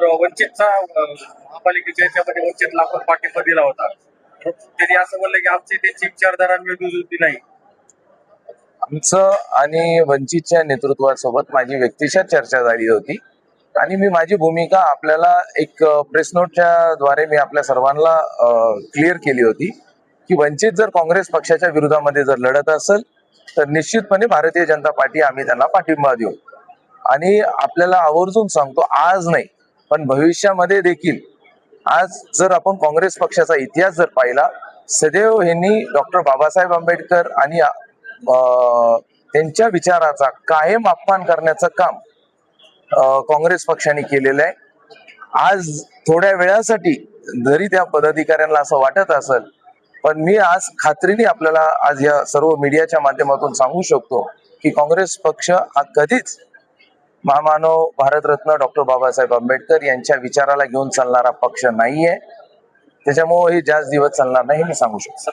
तर वंचितचा महापालिकेच्या याच्यामध्ये वंचितला आपण पाठिंबा दिला होता. त्यांनी असं बोललं की आमची त्यांची विचारधारा मिळून नाही. आमचं आणि वंचितच्या नेतृत्वासोबत माझी व्यक्तिशत चर्चा झाली होती. आणि मी माझी भूमिका आपल्याला एक प्रेस नोटच्या द्वारे मी आपल्या सर्वांना क्लिअर केली होती की वंचित जर काँग्रेस पक्षाच्या विरोधामध्ये जर लढत असेल तर निश्चितपणे भारतीय जनता पार्टी आम्ही त्यांना पाठिंबा देऊ. आणि आपल्याला आवर्जून सांगतो आज नाही पण भविष्यामध्ये देखील आज जर आपण काँग्रेस पक्षाचा इतिहास जर पाहिला सदैव यांनी डॉक्टर बाबासाहेब आंबेडकर आणि त्यांच्या विचाराचा कायम अपमान करण्याचं काम काँग्रेस पक्षाने केलेलं आहे. आज थोड्या वेळासाठी जरी त्या पदाधिकाऱ्यांना असं वाटत असेल पण मी आज खात्रीने आपल्याला आज या सर्व मीडियाच्या माध्यमातून सांगू शकतो की काँग्रेस पक्ष हा कधीच महामानव भारतरत्न डॉक्टर बाबासाहेब आंबेडकर यांच्या विचाराला घेऊन चालणारा पक्ष नाहीये. त्याच्यामुळे हे जास्त दिवस चालणार नाही हे मी सांगू शकतो.